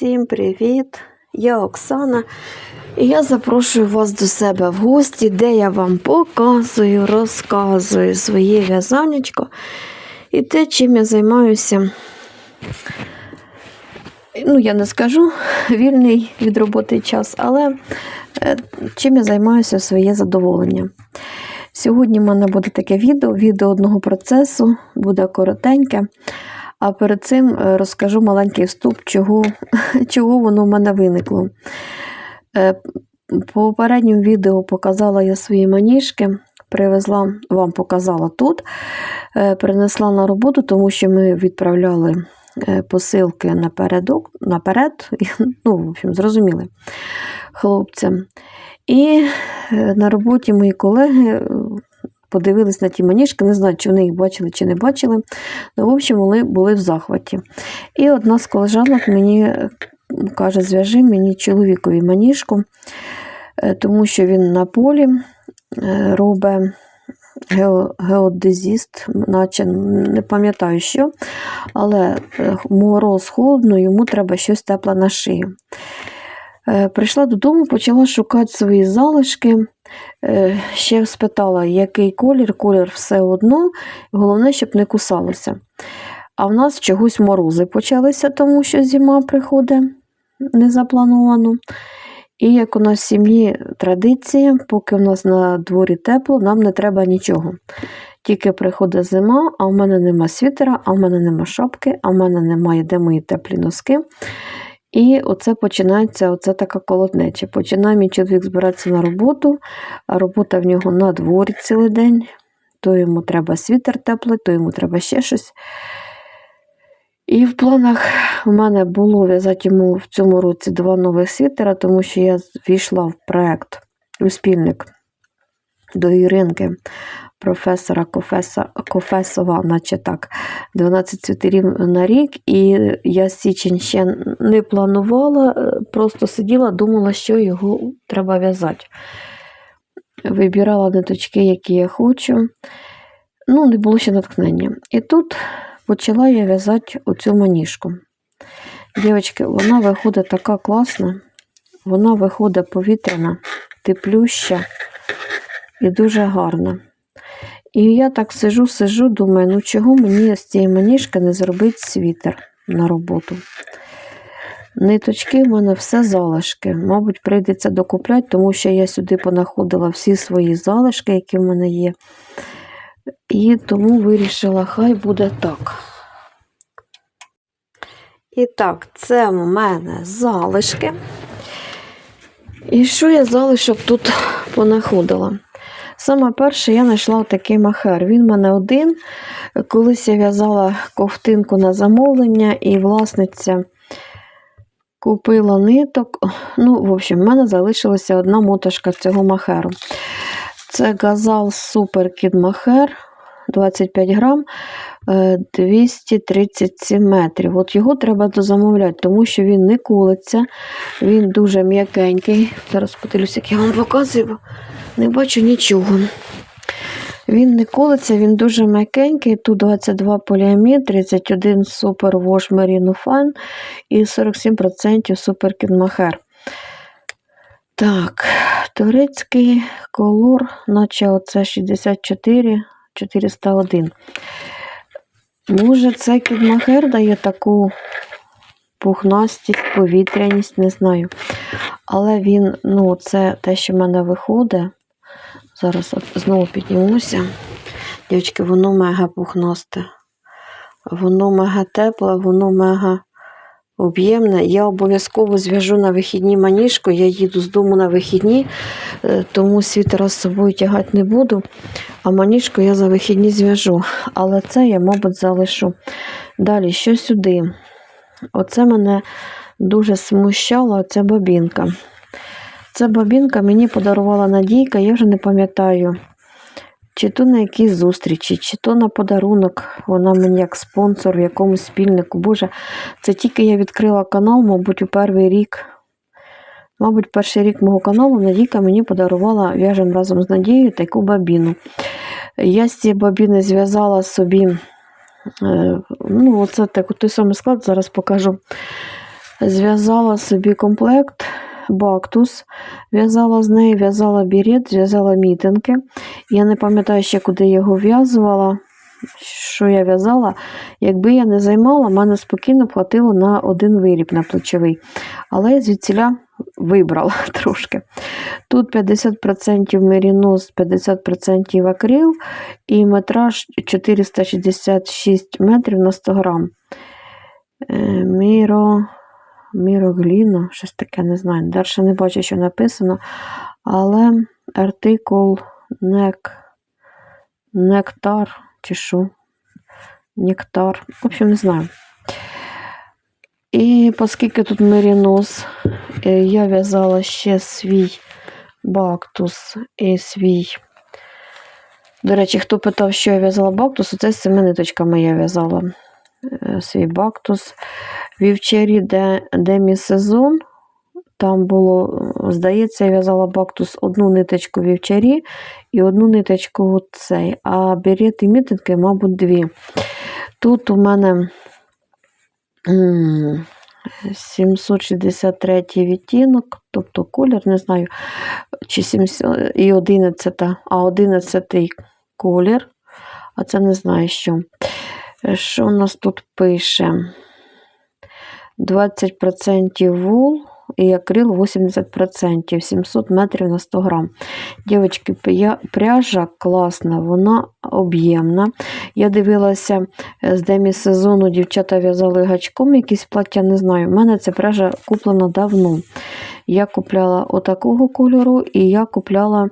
Всім привіт! Я Оксана, і я запрошую вас до себе в гості, де я вам показую, розказую своє в'язанечко і те, чим я займаюся. Ну, я не скажу вільний від роботи час, але е, чим я займаюся своє задоволення. Сьогодні в мене буде таке відео, відео одного процесу, буде коротеньке. А перед цим е, розкажу маленький вступ, чого, чого воно в мене виникло. Е, По попередньому відео показала я свої маніжки, привезла, вам показала тут, е, принесла на роботу, тому що ми відправляли е, посилки напередок, наперед, ну, в общем, зрозуміли хлопцям. І е, на роботі мої колеги е, подивились на ті маніжки, не знаю, чи вони їх бачили чи не бачили. Ну, в общем, вони були в захваті. І одна з колежанок мені каже: зв'яжи мені чоловікові маніжку, е, тому що він на полі е, робить геодезіст, наче не пам'ятаю що, але е, мороз холодно, йому треба щось тепле на шию. Прийшла додому, почала шукати свої залишки. Е, Ще спитала, який колір, колір все одно, головне, щоб не кусалося. А в нас чогось морози почалися, тому що зима приходить незаплановано. І як у нас в сім'ї традиція, поки в нас на дворі тепло, нам не треба нічого. Тільки приходить зима, а в мене нема світера, а в мене нема шапки, а в мене немає де мої теплі носки. І оце починається оце така колотнеча. Починає мій чоловік збиратися на роботу, а робота в нього на дворі цілий день. То йому треба світер теплий, то йому треба ще щось. І в планах у мене було в'язати йому в цьому році два нових світера, тому що я війшла в проєкт у спільник до Іринки, професора Кофеса, Кофесова, наче так, 12 світерів на рік. І я січень ще не планувала, е, просто сиділа, думала, що його треба в'язати. Вибирала ниточки, які я хочу. Ну, не було ще натхнення. І тут почала я в'язати оцю маніжку. Дівчатки, вона виходить така класна, вона виходить повітряна, теплюща і дуже гарна. І я так сижу, сижу, думаю, ну чого мені з цієї маніжки не зробити світер на роботу. Ниточки в мене все залишки. Мабуть, прийдеться докупляти, тому що я сюди понаходила всі свої залишки, які в мене є. І тому вирішила, хай буде так. І так, це в мене залишки. І що я залишок тут понаходила? Саме перше я знайшла такий махер. Він в мене один. Колись я в'язала ковтинку на замовлення, і власниця купила ниток. Ну, в общем, в мене залишилася одна моточка цього махеру. Це газал Super Kid Махер 25 грам, е, 237 метрів. От його треба дозамовляти, тому що він не колиться, він дуже м'якенький. Зараз подивлюся, як я вам показую, не бачу нічого. Він не колиться, він дуже м'якенький. Тут 22 поліамід, 31 супер Merino Fine і 47% супер Кінмахер. Так, турецький колор, наче оце 64 401. Може, це кідмахер дає таку пухнастість, повітряність, не знаю. Але він, ну, це те, що в мене виходить. Зараз от знову піднімуся. Дівчатки, воно мега пухнасте. Воно мега тепле, воно мега об'ємне. Я обов'язково зв'яжу на вихідні маніжку. Я їду з дому на вихідні, е, тому світера з собою тягати не буду. А маніжку я за вихідні зв'яжу. Але це я, мабуть, залишу. Далі, що сюди? Оце мене дуже смущало, оця бабінка. Ця бабінка мені подарувала Надійка, я вже не пам'ятаю, чи то на якійсь зустрічі, чи то на подарунок. Вона мені як спонсор в якомусь спільнику. Боже, це тільки я відкрила канал, мабуть, у перший рік. Мабуть, перший рік мого каналу Надійка мені подарувала в'яжем разом з Надією таку бабіну. Я з цієї бабіни зв'язала собі, е, ну, оце так, той самий склад, зараз покажу. Зв'язала собі комплект бактус, в'язала з неї, в'язала бірет, зв'язала мітинки. Я не пам'ятаю ще, куди я його в'язувала, що я в'язала. Якби я не займала, мене спокійно б хватило на один виріб на плечовий. Але я звідсіля вибрала трошки. Тут 50% мерінос, 50% акрил і метраж 466 метрів на 100 грам. Е, Міро, мірогліно, щось таке, не знаю. Далі не бачу, що написано. Але артикул нек, нектар чи що? Нектар. В общем, не знаю. І оскільки тут мерінос, е, я в'язала ще свій бактус і свій. До речі, хто питав, що я в'язала бактус, оце з цими я в'язала свій бактус. Вівчарі де, демісезон. Там було, здається, я в'язала бактус одну ниточку вівчарі і одну ниточку цей. А берет і мітинки, мабуть, дві. Тут у мене м, 763 відтінок, тобто колір, не знаю, чи 700, і 11, а 11 колір, а це не знаю що. Що у нас тут пише? 20% вул і акрил 80%, 700 метрів на 100 грам. Дівчатки, пряжа класна, вона об'ємна. Я дивилася е, з демі-сезону, дівчата в'язали гачком якісь плаття, не знаю. У мене ця пряжа куплена давно. Я купляла отакого кольору, і я купляла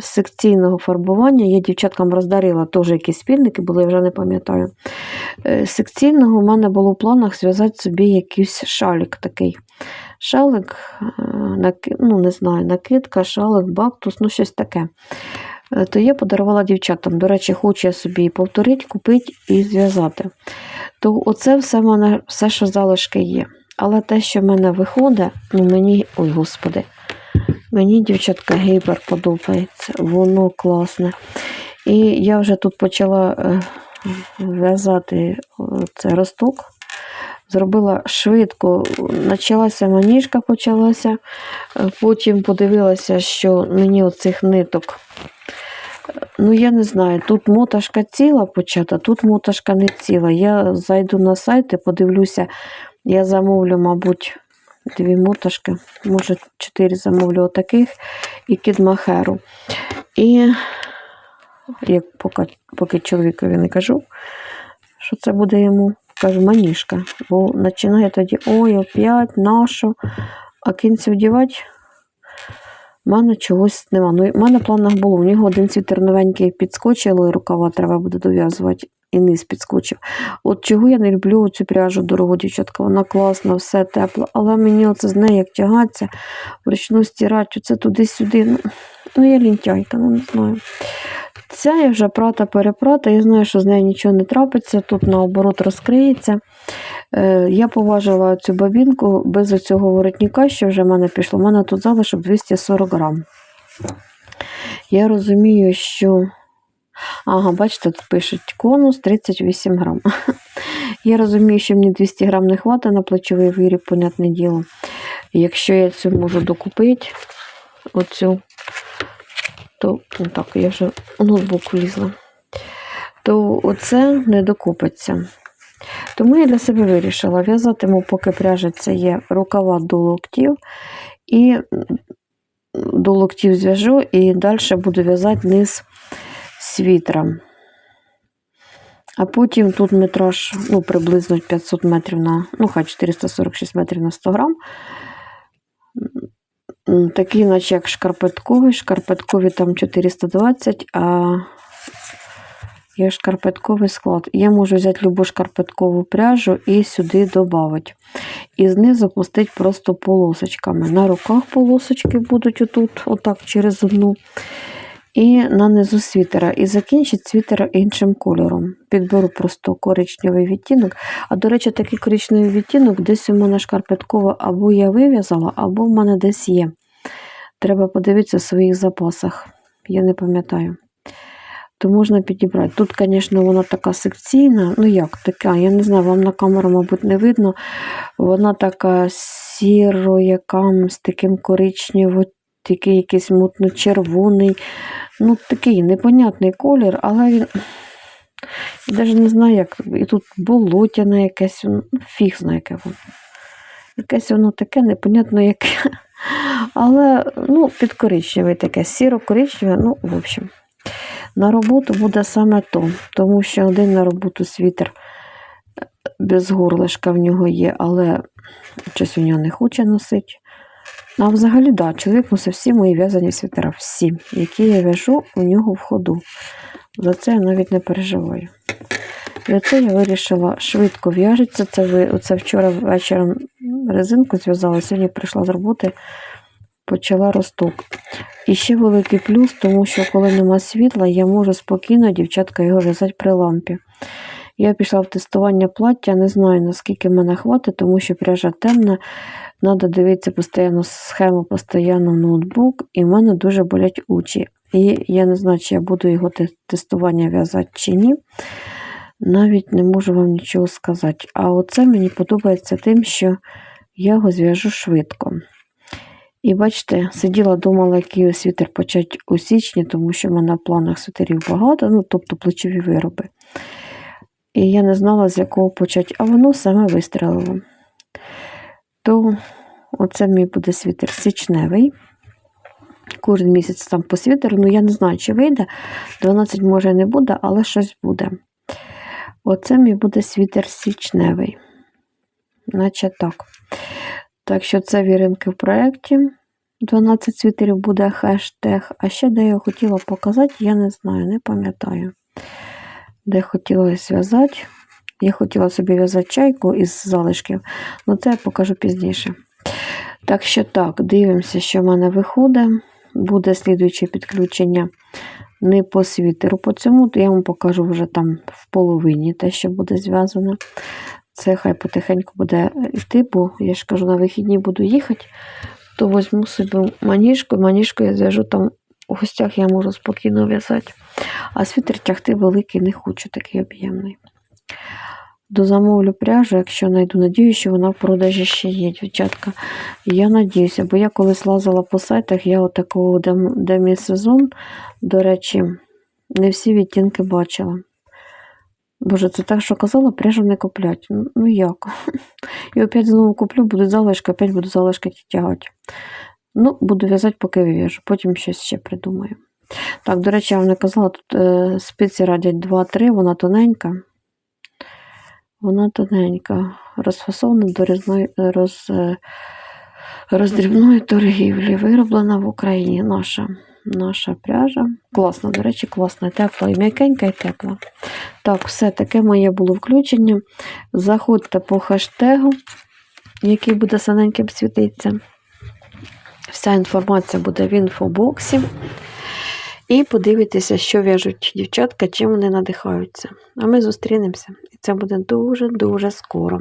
секційного фарбування. Я дівчаткам роздарила теж якісь спільники, були, я вже не пам'ятаю. Е, секційного в мене було в планах зв'язати собі якийсь шалік такий. Шалик, е, ну не знаю, накидка, шалик, бактус, ну щось таке. Е, То я подарувала дівчатам. До речі, хочу я собі повторити, купити і зв'язати. То оце все в мене, все, що залишки є. Але те, що в мене виходить, ну мені, ой, господи, мені, дівчатка, гейбер подобається. Воно класне. І я вже тут почала е, в'язати цей росток. Зробила швидко, почалася маніжка, почалася. Е, Потім подивилася, що мені оцих ниток. е, Ну, я не знаю, тут моташка ціла почата, тут моташка не ціла. Я зайду на сайт і подивлюся, я замовлю, мабуть, дві моташки, може, чотири замовлю отаких і кідмахеру. І як поки, поки чоловікові не кажу, що це буде йому, кажу, маніжка. Бо починає тоді, ой, опять, нашу, а кінці вдівати. в мене чогось нема. Ну, в мене в планах було. У нього один світер новенький підскочило, і рукава треба буде дов'язувати, і низ підскочив. От чого я не люблю цю пряжу дорогу, дівчатка. Вона класна, все тепло. Але мені оце з нею як тягатися, вручну стирати, оце туди-сюди. Ну, ну я лінтяйка, ну не знаю. Ця я вже прата перепрата, я знаю, що з нею нічого не трапиться, тут наоборот розкриється. Е, я поважила цю бабінку без цього воротника, що вже в мене пішло. У мене тут залишок 240 грам. Я розумію, що. Ага, бачите, тут пишуть конус 38 грам. Я розумію, що мені 200 грам не хватить на плечовий виріб, понятне діло. Якщо я цю можу докупити, оцю, то ну, так, я вже у ноутбук влізла, то оце не докупиться. Тому я для себе вирішила в'язатиму, поки це є рукава до локтів, і до локтів зв'яжу, і далі буду в'язати низ світра. А потім тут метраж ну, приблизно 500 метрів на, ну, хай 446 метрів на 100 грам. Такий, наче як шкарпетковий. Шкарпеткові там 420, а є шкарпетковий склад. Я можу взяти любу шкарпеткову пряжу і сюди додати. І знизу пустити просто полосочками. На руках полосочки будуть отут, отак через одну. І на низу світера. І закінчить світер іншим кольором. Підберу просто коричневий відтінок. А, до речі, такий коричневий відтінок десь у мене шкарпетково або я вив'язала, або в мене десь є. Треба подивитися в своїх запасах. Я не пам'ятаю. то можна підібрати. Тут, звісно, вона така секційна. Ну як така, я не знаю, вам на камеру, мабуть, не видно. Вона така сіро, яка з таким коричнево, такий якийсь мутно-червоний. Ну, такий непонятний колір, але він. Я навіть не знаю, як. І тут болотяне якесь, ну, фіг знає, яке воно. Якесь воно таке, непонятно яке. Але ну, під коричневе таке, сіро-коричневе, ну, в общем. На роботу буде саме то, тому що один на роботу світер е, без горлишка в нього є, але щось він нього не хоче носити. А взагалі, да, чоловік носить всі мої в'язані світера, всі, які я в'яжу у нього в ходу. За це я навіть не переживаю. І оце я вирішила швидко в'яжеться. Це ви оце вчора вечором резинку зв'язала, сьогодні прийшла з роботи, почала росток. І ще великий плюс, тому що коли нема світла, я можу спокійно, дівчатка, його в'язати при лампі. Я пішла в тестування плаття, не знаю, наскільки мене хватить, тому що пряжа темна. Треба дивитися постійно схему, постійно ноутбук, і в мене дуже болять очі. І я не знаю, чи я буду його тестування в'язати чи ні. Навіть не можу вам нічого сказати. А оце мені подобається тим, що я його зв'яжу швидко. І бачите, сиділа, думала, який світер почати у січні, тому що в мене в планах світерів багато, ну, тобто плечові вироби. І я не знала, з якого почати, а воно саме вистрелило. То оце мій буде світер січневий. Кожен місяць там по світеру, ну я не знаю, чи вийде. 12 може не буде, але щось буде. Оце мій буде світер січневий. Наче так. Так що це віринки в проєкті. 12 світерів буде хештег. А ще де я хотіла показати, я не знаю, не пам'ятаю. Де хотіла зв'язати. Я хотіла собі в'язати чайку із залишків, але це я покажу пізніше. Так що так, дивимося, що в мене виходить. Буде слідуюче підключення не по світеру. По цьому то я вам покажу вже там в половині те, що буде зв'язане. Це хай потихеньку буде йти, бо я ж кажу, на вихідні буду їхати, то візьму собі маніжку, маніжку я зв'яжу там у гостях, я можу спокійно в'язати. А світер тягти великий не хочу, такий об'ємний. Дозамовлю пряжу, якщо знайду. Надію, що вона в продажі ще є, дівчатка. Я надіюся, бо я колись лазила по сайтах, я отакого дем- демі-сезон, до речі, не всі відтінки бачила. Боже, це так, що казала, пряжу не куплять. Ну, ну як? І опять знову куплю, будуть залишки, опять буду залишки тягати. Ну, буду в'язати, поки вив'яжу, потім щось ще придумаю. Так, до речі, я вам не казала, тут е, спиці радять 2-3, вона тоненька. Вона тоненька, розфасована до різної, роз, е, роздрібної торгівлі, вироблена в Україні наша, наша пряжа. Класна, до речі, класна, тепла і м'якенька і тепла. Так, все таке моє було включення. Заходьте по хештегу, який буде синеньким світитися. Вся інформація буде в інфобоксі. І подивитися, що в'яжуть дівчатка, чим вони надихаються. А ми зустрінемося. І це буде дуже-дуже скоро.